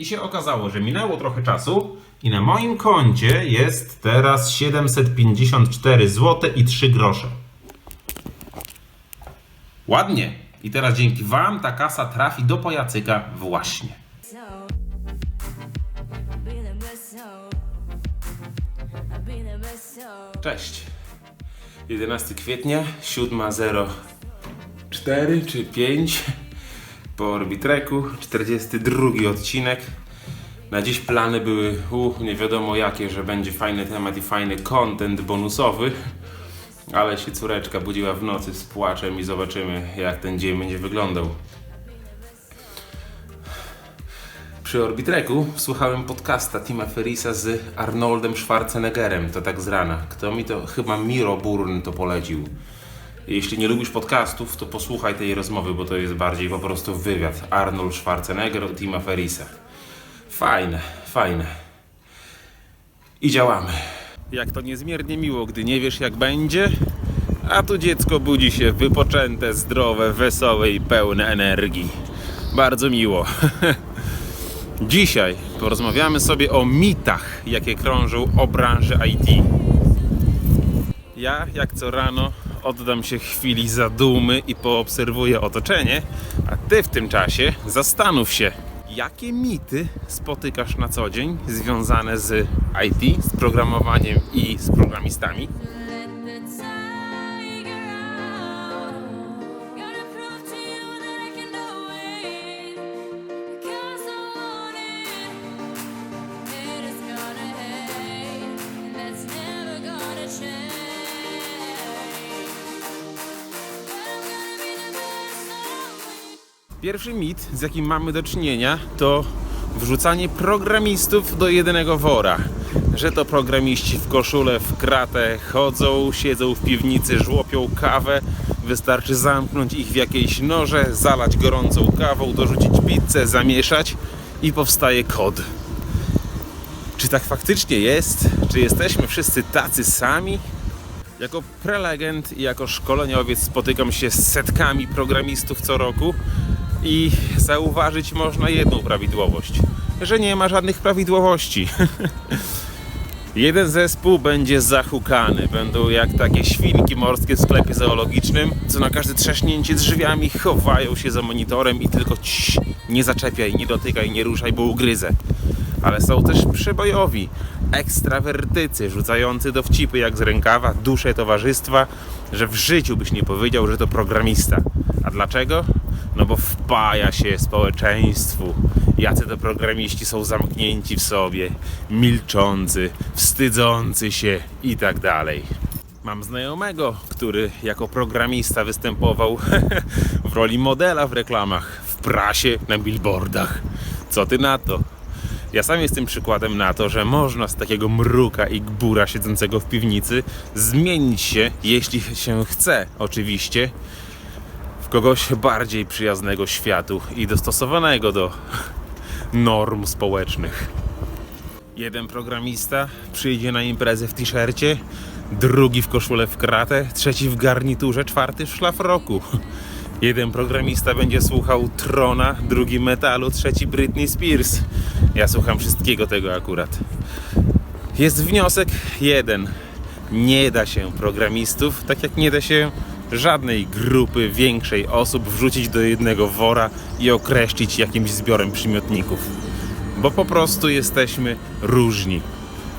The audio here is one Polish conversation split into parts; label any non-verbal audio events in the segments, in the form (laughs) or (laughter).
I się okazało, że minęło trochę czasu i na moim koncie jest teraz 754 zł i 3 grosze. Ładnie. I teraz dzięki Wam ta kasa trafi do pajacyka właśnie. Cześć. 11 kwietnia, 7.04 czy 5 po Orbitreku, 42 odcinek. Na dziś plany były uh, nie wiadomo jakie, że będzie fajny temat i fajny content bonusowy. Ale się córeczka budziła w nocy z płaczem i zobaczymy jak ten dzień będzie wyglądał. Przy Orbitreku słuchałem podcasta Tima Ferisa z Arnoldem Schwarzeneggerem, to tak z rana. Kto mi to, chyba Miro Burn to polecił. Jeśli nie lubisz podcastów, to posłuchaj tej rozmowy, bo to jest bardziej po prostu wywiad. Arnold Schwarzenegger Tima Ferisa. Fajne, fajne. I działamy. Jak to niezmiernie miło, gdy nie wiesz jak będzie, a tu dziecko budzi się wypoczęte, zdrowe, wesołe i pełne energii. Bardzo miło. (laughs) Dzisiaj porozmawiamy sobie o mitach, jakie krążą o branży IT. Ja, jak co rano, oddam się chwili zadumy i poobserwuję otoczenie, a ty w tym czasie zastanów się, jakie mity spotykasz na co dzień związane z IT, z programowaniem i z programistami. Pierwszy mit, z jakim mamy do czynienia, to wrzucanie programistów do jednego wora. Że to programiści w koszule, w kratę chodzą, siedzą w piwnicy, żłopią kawę. Wystarczy zamknąć ich w jakiejś noże, zalać gorącą kawą, dorzucić pizzę, zamieszać i powstaje kod. Czy tak faktycznie jest? Czy jesteśmy wszyscy tacy sami? Jako prelegent i jako szkoleniowiec spotykam się z setkami programistów co roku i zauważyć można jedną prawidłowość, że nie ma żadnych prawidłowości. (laughs) Jeden zespół będzie zahukany, będą jak takie świnki morskie w sklepie zoologicznym, co na każde trzaśnięcie drzwiami chowają się za monitorem i tylko cii, nie zaczepiaj, nie dotykaj, nie ruszaj, bo ugryzę. Ale są też przebojowi, ekstrawertycy, rzucający dowcipy jak z rękawa, duszę towarzystwa, że w życiu byś nie powiedział, że to programista. A dlaczego? No bo wpaja się społeczeństwu. Jacy to programiści są zamknięci w sobie, milczący, wstydzący się i tak dalej. Mam znajomego, który jako programista występował (laughs) w roli modela w reklamach, w prasie, na billboardach. Co ty na to? Ja sam jestem przykładem na to, że można z takiego mruka i gbura siedzącego w piwnicy zmienić się, jeśli się chce, oczywiście, kogoś bardziej przyjaznego światu i dostosowanego do (laughs) norm społecznych. Jeden programista przyjdzie na imprezę w t-shircie, drugi w koszulę w kratę, trzeci w garniturze, czwarty w szlafroku. (laughs) Jeden programista będzie słuchał Trona, drugi metalu, trzeci Britney Spears. Ja słucham wszystkiego tego akurat. Jest wniosek jeden. Nie da się programistów, tak jak nie da się żadnej grupy większej osób wrzucić do jednego wora i określić jakimś zbiorem przymiotników. Bo po prostu jesteśmy różni.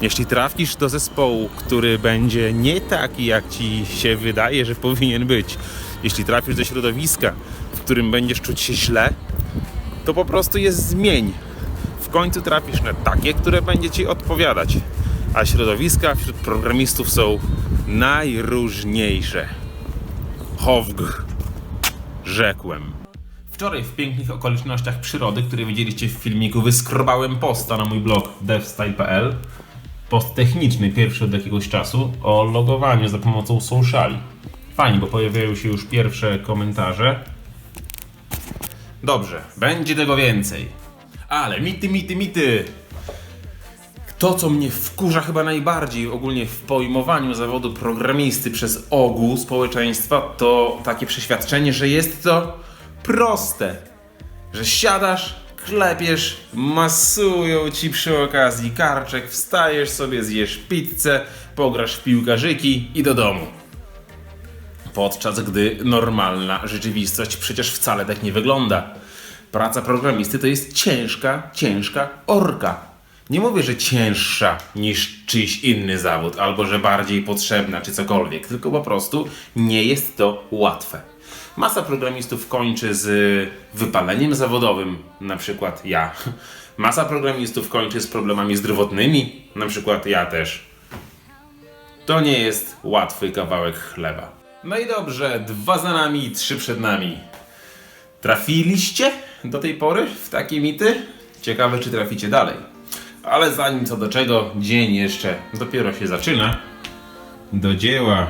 Jeśli trafisz do zespołu, który będzie nie taki, jak ci się wydaje, że powinien być, jeśli trafisz do środowiska, w którym będziesz czuć się źle, to po prostu je zmień. W końcu trafisz na takie, które będzie ci odpowiadać. A środowiska wśród programistów są najróżniejsze. Howg. Rzekłem. Wczoraj w pięknych okolicznościach przyrody, które widzieliście w filmiku, wyskrobałem posta na mój blog devstyle.pl. Post techniczny, pierwszy od jakiegoś czasu, o logowaniu za pomocą sociali. Fajnie, bo pojawiają się już pierwsze komentarze. Dobrze, będzie tego więcej. Ale mity, mity, mity! To, co mnie wkurza chyba najbardziej ogólnie w pojmowaniu zawodu programisty przez ogół społeczeństwa, to takie przeświadczenie, że jest to proste. Że siadasz, klepiesz, masują ci przy okazji karczek, wstajesz sobie, zjesz pizzę, pograsz w piłkarzyki i do domu. Podczas gdy normalna rzeczywistość przecież wcale tak nie wygląda. Praca programisty to jest ciężka, ciężka orka. Nie mówię, że cięższa niż czyjś inny zawód, albo że bardziej potrzebna, czy cokolwiek, tylko po prostu nie jest to łatwe. Masa programistów kończy z wypaleniem zawodowym, na przykład ja. Masa programistów kończy z problemami zdrowotnymi, na przykład ja też. To nie jest łatwy kawałek chleba. No i dobrze, dwa za nami, trzy przed nami. Trafiliście do tej pory w takie mity? Ciekawe, czy traficie dalej. Ale zanim co do czego, dzień jeszcze dopiero się zaczyna. Do dzieła.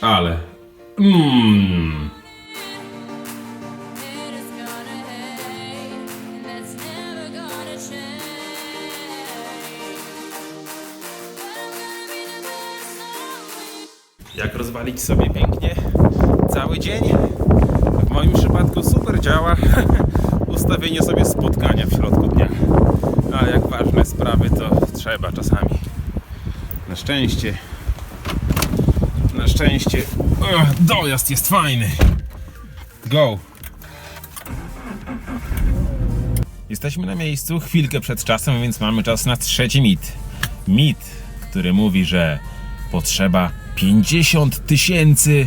Ale. Mmm. Jak rozwalić sobie pięknie cały dzień? W moim przypadku super działa (laughs) ustawienie sobie spotkania w środku dnia. Ale jak ważne sprawy, to trzeba czasami. Na szczęście. Na szczęście. Dojazd jest fajny. Go. Jesteśmy na miejscu chwilkę przed czasem, więc mamy czas na trzeci mit. Mit, który mówi, że potrzeba 50 tysięcy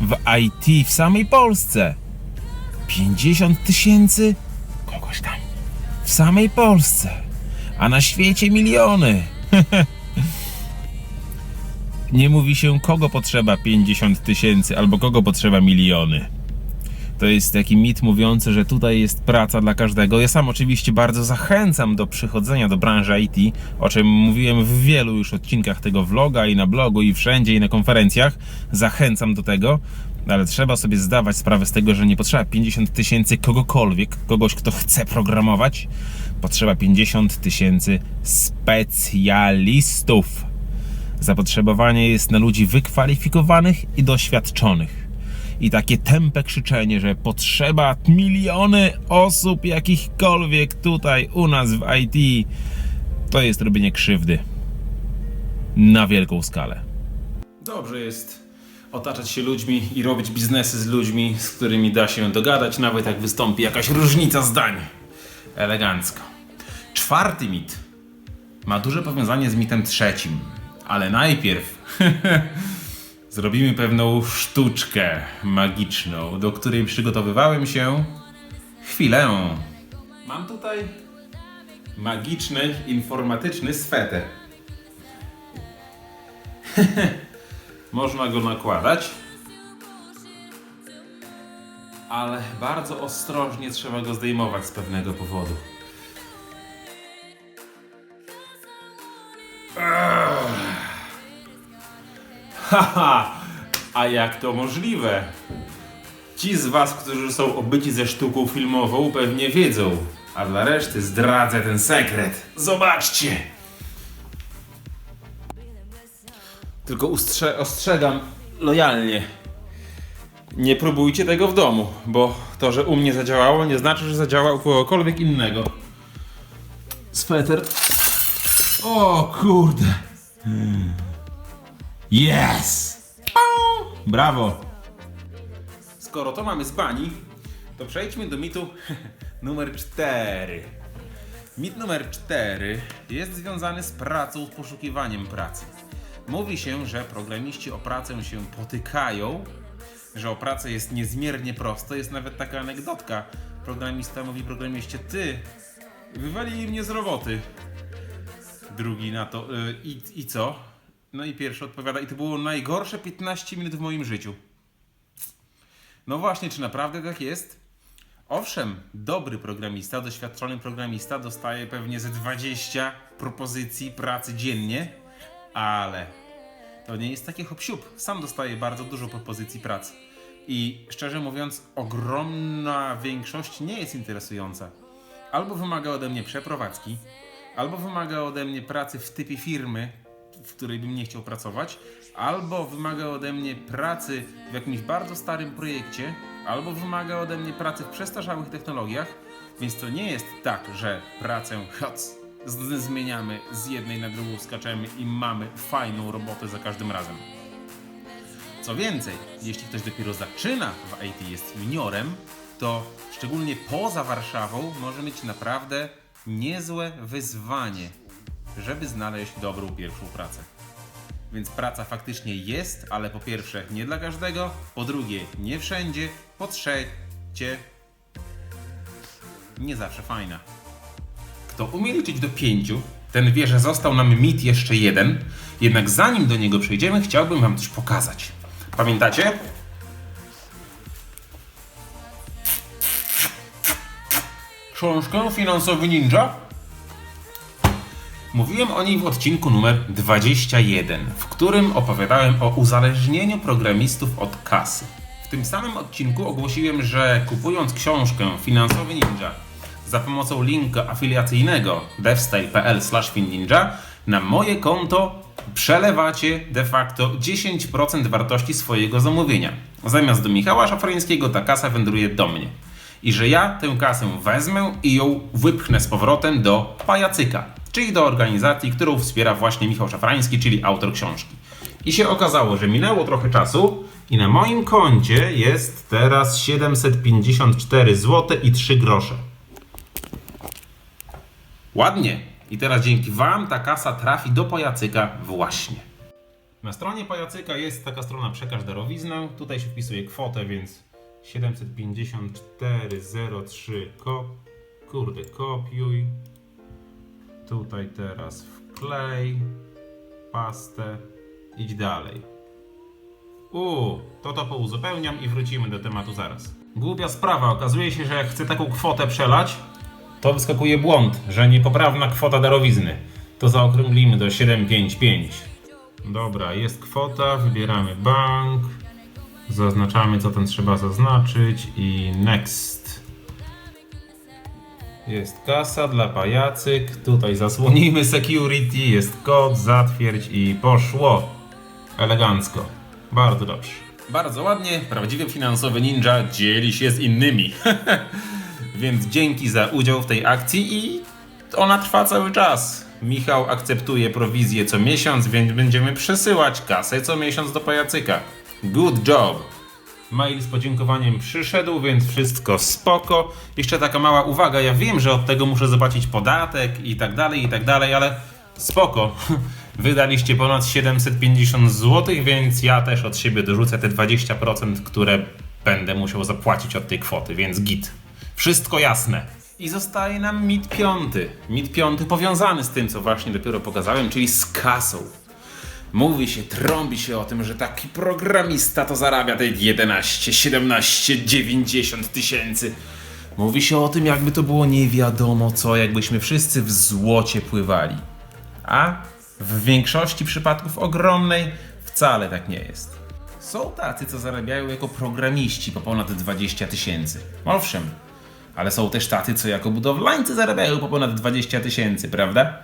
w IT w samej Polsce. 50 tysięcy kogoś tam w samej Polsce, a na świecie miliony. (laughs) Nie mówi się kogo potrzeba 50 tysięcy albo kogo potrzeba miliony. To jest taki mit mówiący, że tutaj jest praca dla każdego. Ja sam oczywiście bardzo zachęcam do przychodzenia do branży IT, o czym mówiłem w wielu już odcinkach tego vloga i na blogu i wszędzie i na konferencjach. Zachęcam do tego, ale trzeba sobie zdawać sprawę z tego, że nie potrzeba 50 tysięcy kogokolwiek, kogoś kto chce programować. Potrzeba 50 tysięcy specjalistów. Zapotrzebowanie jest na ludzi wykwalifikowanych i doświadczonych. I takie tępe krzyczenie, że potrzeba miliony osób jakichkolwiek tutaj u nas w IT, to jest robienie krzywdy na wielką skalę. Dobrze jest otaczać się ludźmi i robić biznesy z ludźmi, z którymi da się dogadać, nawet jak wystąpi jakaś różnica zdań. Elegancko. Czwarty mit ma duże powiązanie z mitem trzecim, ale najpierw (laughs) zrobimy pewną sztuczkę magiczną, do której przygotowywałem się chwilę. Mam tutaj magiczny, informatyczny sweter. (laughs) Można go nakładać, ale bardzo ostrożnie trzeba go zdejmować z pewnego powodu. Haha! A jak to możliwe? Ci z was, którzy są obyci ze sztuką filmową, pewnie wiedzą. A dla reszty zdradzę ten sekret. Zobaczcie! Tylko ustrze- ostrzegam lojalnie. Nie próbujcie tego w domu, bo to, że u mnie zadziałało, nie znaczy, że zadziała u kogokolwiek innego. Sweter. O kurde. Yes! Brawo! Skoro to mamy z bani, to przejdźmy do mitu (laughs) numer 4. Mit numer 4 jest związany z pracą, z poszukiwaniem pracy. Mówi się, że programiści o pracę się potykają, że o pracę jest niezmiernie prosto. Jest nawet taka anegdotka. Programista mówi programiście, ty, wywalili mnie z roboty. Drugi na to, y, i, i co? No i pierwszy odpowiada, i to było najgorsze 15 minut w moim życiu. No właśnie, czy naprawdę tak jest? Owszem, dobry programista, doświadczony programista dostaje pewnie ze 20 propozycji pracy dziennie, ale to nie jest takie hop. Sam dostaję bardzo dużo propozycji pracy. I szczerze mówiąc, ogromna większość nie jest interesująca. Albo wymaga ode mnie przeprowadzki, albo wymaga ode mnie pracy w typie firmy, w której bym nie chciał pracować, albo wymaga ode mnie pracy w jakimś bardzo starym projekcie, albo wymaga ode mnie pracy w przestarzałych technologiach, więc to nie jest tak, że pracę hoc, z- zmieniamy z jednej na drugą, skaczemy i mamy fajną robotę za każdym razem. Co więcej, jeśli ktoś dopiero zaczyna w IT, jest juniorem, to szczególnie poza Warszawą może mieć naprawdę niezłe wyzwanie, żeby znaleźć dobrą pierwszą pracę. Więc praca faktycznie jest, ale po pierwsze nie dla każdego, po drugie nie wszędzie, po trzecie nie zawsze fajna. Kto umie liczyć do pięciu, ten wie, że został nam mit jeszcze jeden, jednak zanim do niego przejdziemy, chciałbym wam coś pokazać. Pamiętacie? Książkę Finansowy Ninja? Mówiłem o niej w odcinku numer 21, w którym opowiadałem o uzależnieniu programistów od kasy. W tym samym odcinku ogłosiłem, że kupując książkę Finansowy Ninja za pomocą linka afiliacyjnego devstyle.pl finninja na moje konto przelewacie de facto 10% wartości swojego zamówienia. Zamiast do Michała Szafrańskiego ta kasa wędruje do mnie. I że ja tę kasę wezmę i ją wypchnę z powrotem do pajacyka, czyli do organizacji, którą wspiera właśnie Michał Szafrański, czyli autor książki. I się okazało, że minęło trochę czasu i na moim koncie jest teraz 754 zł i 3 grosze. Ładnie. I teraz dzięki Wam ta kasa trafi do pajacyka właśnie. Na stronie pajacyka jest taka strona przekaż darowiznę. Tutaj się wpisuje kwotę, więc 754,03 ko... Kurde, kopiuj. Tutaj teraz wklej. Pastę. Idź dalej. U, to to pouzupełniam i wrócimy do tematu zaraz. Głupia sprawa, okazuje się, że jak chcę taką kwotę przelać, to wyskakuje błąd, że niepoprawna kwota darowizny. To zaokrąglimy do 755. Dobra, jest kwota, wybieramy bank, zaznaczamy co tam trzeba zaznaczyć i next. Jest kasa dla pajacyk, tutaj zasłonimy security, jest kod, zatwierdź i poszło. Elegancko. Bardzo dobrze. Bardzo ładnie, prawdziwy finansowy ninja dzieli się z innymi. (laughs) Więc dzięki za udział w tej akcji i ona trwa cały czas. Michał akceptuje prowizję co miesiąc, więc będziemy przesyłać kasę co miesiąc do pajacyka. Good job! Mail z podziękowaniem przyszedł, więc wszystko spoko. Jeszcze taka mała uwaga, ja wiem, że od tego muszę zapłacić podatek i tak dalej, i tak dalej, ale spoko. (laughs) Wydaliście ponad 750 zł, więc ja też od siebie dorzucę te 20%, które będę musiał zapłacić od tej kwoty, więc git. Wszystko jasne. I zostaje nam mit piąty. Mit piąty powiązany z tym, co właśnie dopiero pokazałem, czyli z kasą. Mówi się, trąbi się o tym, że taki programista to zarabia te 11, 17, 90 tysięcy. Mówi się o tym, jakby to było nie wiadomo co, jakbyśmy wszyscy w złocie pływali. A w większości przypadków ogromnej wcale tak nie jest. Są tacy, co zarabiają jako programiści po ponad 20 tysięcy. Owszem, ale są też tacy, co jako budowlańcy zarabiają po ponad 20 tysięcy, prawda?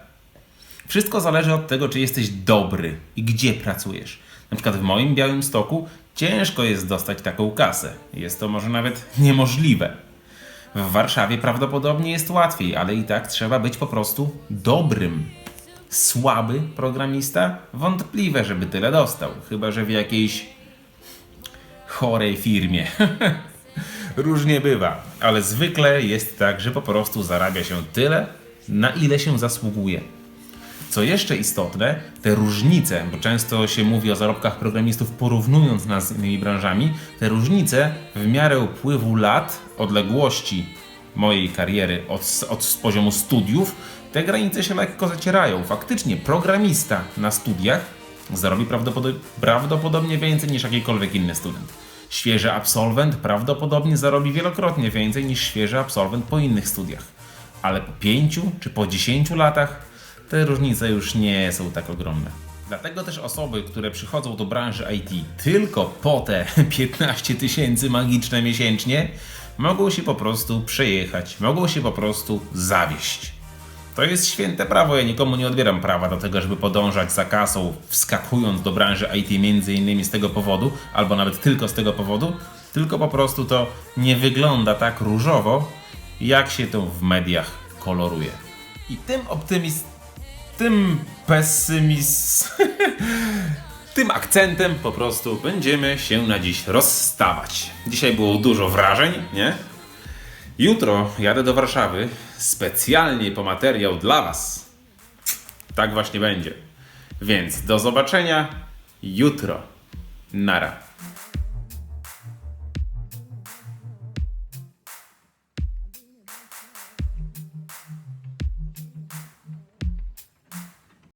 Wszystko zależy od tego, czy jesteś dobry i gdzie pracujesz. Na przykład w moim Białym Stoku ciężko jest dostać taką kasę. Jest to może nawet niemożliwe. W Warszawie prawdopodobnie jest łatwiej, ale i tak trzeba być po prostu dobrym. Słaby programista? Wątpliwe, żeby tyle dostał. Chyba, że w jakiejś chorej firmie. (laughs) Różnie bywa, ale zwykle jest tak, że po prostu zarabia się tyle, na ile się zasługuje. Co jeszcze istotne, te różnice, bo często się mówi o zarobkach programistów porównując nas z innymi branżami, te różnice w miarę upływu lat, odległości mojej kariery od, od z poziomu studiów, te granice się lekko zacierają. Faktycznie programista na studiach zarobi prawdopodobnie, prawdopodobnie więcej niż jakikolwiek inny student. Świeży absolwent prawdopodobnie zarobi wielokrotnie więcej niż świeży absolwent po innych studiach. Ale po pięciu czy po 10 latach te różnice już nie są tak ogromne. Dlatego też osoby, które przychodzą do branży IT tylko po te (laughs) 15 tysięcy magiczne miesięcznie, mogą się po prostu przejechać, mogą się po prostu zawieść. To jest święte prawo, ja nikomu nie odbieram prawa do tego, żeby podążać za kasą, wskakując do branży IT między innymi z tego powodu, albo nawet tylko z tego powodu, tylko po prostu to nie wygląda tak różowo, jak się to w mediach koloruje. I tym optymist... tym pesymist... (laughs) tym akcentem po prostu będziemy się na dziś rozstawać. Dzisiaj było dużo wrażeń, nie? Jutro jadę do Warszawy specjalnie po materiał dla Was. Tak właśnie będzie. Więc do zobaczenia jutro. Nara.